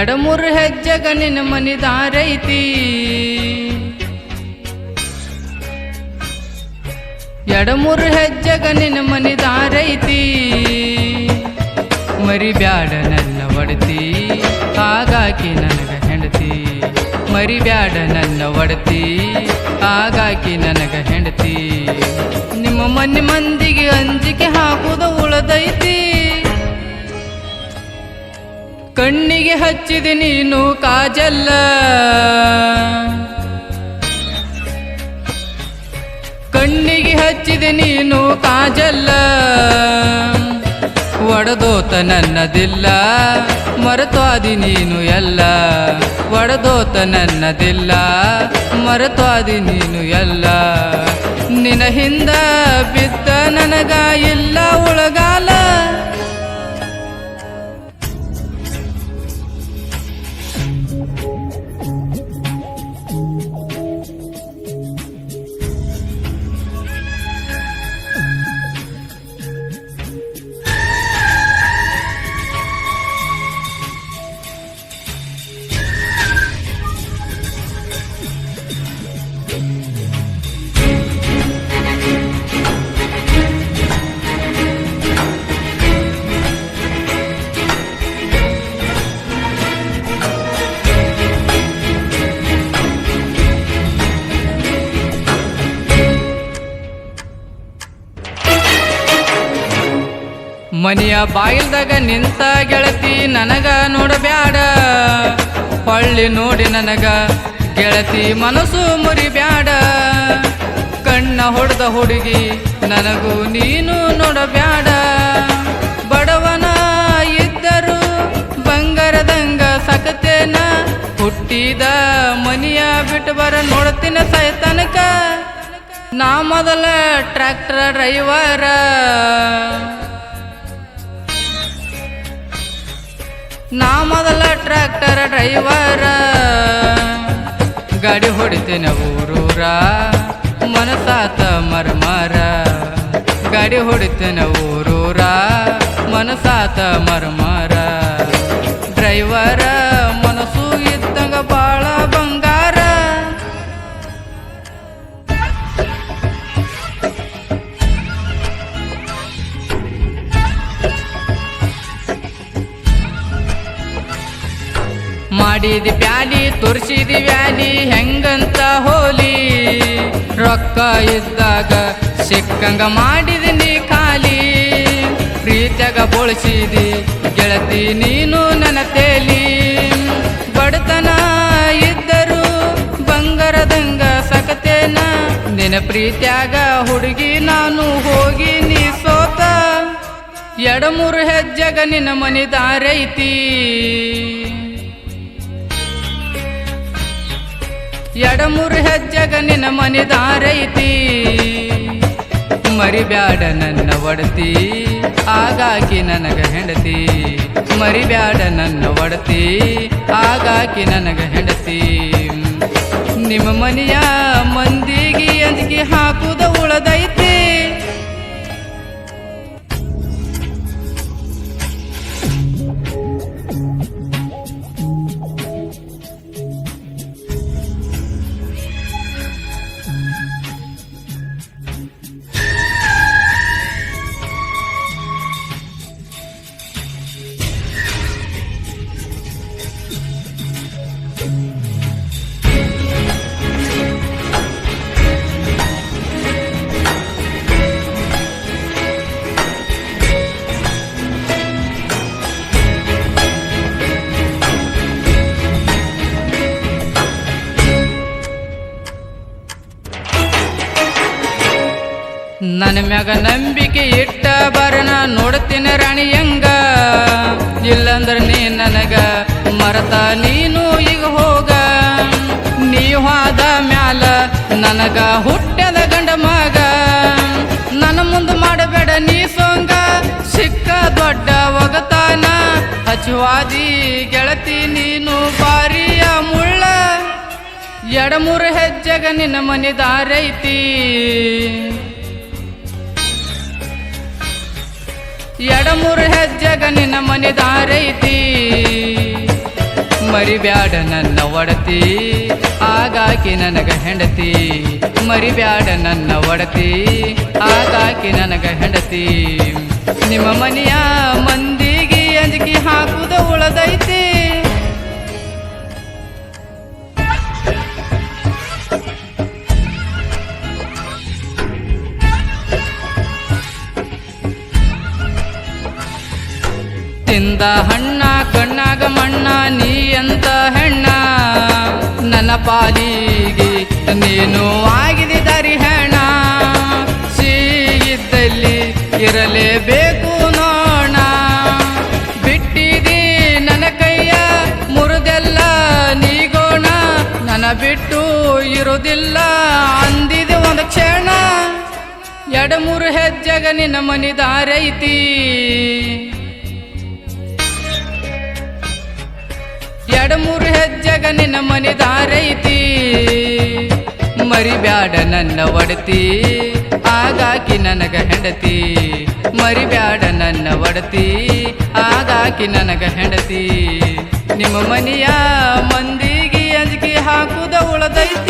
ಎಡಮೂರು ಹೆಜ್ಜೆಗ ನಿನ್ನ ಮನಿದಾರೈತಿ. ದಾರೈತಿ ಎಡಮೂರು ಹೆಜ್ಜೆಗ ನಿನ್ನ ಮನಿದಾರೈತಿ. ಮರಿ ಬ್ಯಾಡ ನನ್ನ ಒಡತಿ ಹಾಗಾಕಿ ನನಗ ಹೆಂಡತಿ. ಮರಿ ಬ್ಯಾಡ ನನ್ನ ಒಡತಿ ಹಾಗಾಕಿ ನನಗ ಹೆಂಡತಿ. ನಿಮ್ಮ ಮನೆ ಮಂದಿಗೆ ಅಂಜಿಕೆ ಹಾಕೋದು ಉಳದೈತಿ. ಕಣ್ಣಿಗೆ ಹಚ್ಚಿದೆ ನೀನು ಕಾಜಲ್ಲ. ಕಣ್ಣಿಗೆ ಹಚ್ಚಿದೆ ನೀನು ಕಾಜಲ್ಲ. ಒಡದೋತ ನನ್ನದಿಲ್ಲ ಮರೆತಾದಿ ನೀನು ಎಲ್ಲ. ಒಡದೋತ ನನ್ನದಿಲ್ಲ ಮರೆತಾದಿ ನೀನು ಎಲ್ಲ. ನಿನ ಹಿಂದ ಬಿದ್ದ ನನಗ ಎಲ್ಲ ಉಳಗಾಲ ಮನೆಯ ಬಾಗಿಲ್ದಾಗ ನಿಂತ ಗೆಳತಿ ನನಗ ನೋಡಬ್ಯಾಡ. ಪಳ್ಳಿ ನೋಡಿ ನನಗ ಗೆಳತಿ ಮನಸ್ಸು ಮುರಿಬ್ಯಾಡ. ಕಣ್ಣ ಹೊಡೆದ ಹುಡುಗಿ ನನಗೂ ನೀನು ನೋಡಬ್ಯಾಡ. ಬಡವನ ಇದ್ದರು ಬಂಗಾರದಂಗ ಸಕತೇನ. ಹುಟ್ಟಿದ ಮನಿಯ ಬಿಟ್ಟು ಬರ ನೋಡ್ತಿನ ಸಾಯ್ತನಕ ನಾ ಮೊದಲ ಟ್ರ್ಯಾಕ್ಟರ್ ಡ್ರೈವರ. ನಾ ಮೊದಲ ಟ್ರ್ಯಾಕ್ಟರ್ ಡ್ರೈವರ. ಗಾಡಿ ಹೊಡಿತೇನೆ ಊರೂರ, ಮನಸಾತ ಮರ್ಮರ. ಗಾಡಿ ಹೊಡಿತೇನೆ ಊರೂರ, ಮನಸಾತ ಮರ್ಮರ. ಡ್ರೈವರ ಮನಸ್ಸು ಇದ್ದಂಗ ಬಾಳ ಮಾಡಿದಿ ಪ್ಯಾಲಿ ತೋರಿಸಿದ ವ್ಯಾಲಿ ಹೆಂಗಂತ ಹೋಲಿ? ರೊಕ್ಕ ಇದ್ದಾಗ ಸಿಕ್ಕಂಗ ಮಾಡಿದ ನೀ ಖಾಲಿ. ಪ್ರೀತ್ಯಾಗ ಬೋಳಿಸಿದಿ ಗೆಳತಿ ನೀನು ನನ್ನ ತೇಲಿ. ಬಡತನ ಇದ್ದರು ಬಂಗಾರದಂಗ ಸಕತೇನ? ನಿನ್ನ ಪ್ರೀತ್ಯಾಗ ಹುಡುಗಿ ನಾನು ಹೋಗಿ ನೀ ಸೋತ. ಎಡಮೂರು ಹೆಜ್ಜೆಗ ನಿನ್ನ ಮನಿ ಎಡಮೂರು ಹೆಜ್ಜೆಗ ನಿನ್ನ ಮನೆ ದಾರೈತಿ ಮರಿಬ್ಯಾಡ ನನ್ನ ಒಡತಿ, ಆಗಾಕಿ ನನಗ ಹೆಂಡತಿ. ಮರಿಬ್ಯಾಡ ನನ್ನ ಒಡತಿ, ಆಗಾಕಿ ನನಗ ಹೆಂಡತಿ. ನಿಮ್ಮ ಮನೆಯ ಮಂದಿಗೆ ಅಂಜಿಗೆ ಹಾಕುದ ಉಳದೈತಿ. ನನ್ನ ಮ್ಯಾಗ ನಂಬಿಕೆ ಇಟ್ಟ ಬರನ ನೋಡ್ತೀನಿ ರಾಣಿ ಹೆಂಗ? ಇಲ್ಲಂದ್ರ ನೀ ನನಗ ಮರತ, ನೀನು ಈಗ ಹೋಗ. ನೀ ಹಾದ ಮ್ಯಾಲ ನನಗ ಹುಟ್ಟದ ಗಂಡ ಮಗ. ನನ್ನ ಮುಂದೆ ಮಾಡಬೇಡ ನೀ ಸೋಂಗ, ಸಿಕ್ಕ ದೊಡ್ಡ ಒಗತಾನ. ಹಚ್ಚುವಾದಿ ಗೆಳತಿ ನೀನು ಬಾರಿಯ ಮುಳ್ಳ. ಎಡಮೂರು ಹೆಜ್ಜೆಗ ನಿನ್ನ ಮನೆ ದಾರೈತಿ. ಎಡಮೂರು ಹೆಜ್ಜೆಗ ನಿನ್ನ ಮನೆ ದಾರೈತಿ ಮರಿಬ್ಯಾಡ ನನ್ನ ಒಡತಿ, ಆಗಾಕಿ ನನಗ ಹೆಂಡತಿ. ಮರಿಬ್ಯಾಡ ನನ್ನ ಒಡತಿ, ಆಗಾಕಿ ನನಗ ಹೆಂಡತಿ. ನಿಮ್ಮ ಮನೆಯ ಮಂದಿಗೆ ಅಂಜಿಕೆ ಹಾಕುದ ಉಳದೈತಿ. ತಿಂದ ಹಣ್ಣ, ಕಣ್ಣಾಗ ಮಣ್ಣ, ನೀ ಎಂತ ಹೆಣ್ಣ. ನನ್ನ ಪಾಲಿಗೆ ನೀನು ಆಗಿದೆ ದಾರಿ ಹೆಣ. ಸಿಹಿದ್ದಲ್ಲಿ ಇರಲೇಬೇಕು ಬಿಟ್ಟಿದಿ ನನ್ನ ನೀಗೋಣ ನನ್ನ ಬಿಟ್ಟು ಇರುವುದಿಲ್ಲ ಅಂದಿದೆ ಒಂದು ಕ್ಷಣ. ಎಡಮೂರು ಹೆಜ್ಜೆಗ ನಿನ್ನ ಮನಿದಾರೈತಿ. ಹೆಜ್ಜೆಗ ನಿನ್ನ ಮನಿದಾರೈತಿ ಮರಿಬ್ಯಾಡ ನನ್ನ ಒಡತಿ ಆಗಾಕಿ ನನಗ ಹೆಂಡತಿ. ಮರಿಬ್ಯಾಡ ನನ್ನ ಒಡತಿ ಆಗಾಕಿ ನನಗ ಹೆಂಡತಿ. ನಿಮ್ಮ ಮನೆಯ ಮಂದಿಗೆ ಅಂಜಿಕೆ ಹಾಕುದ ಉಳದೈತಿ.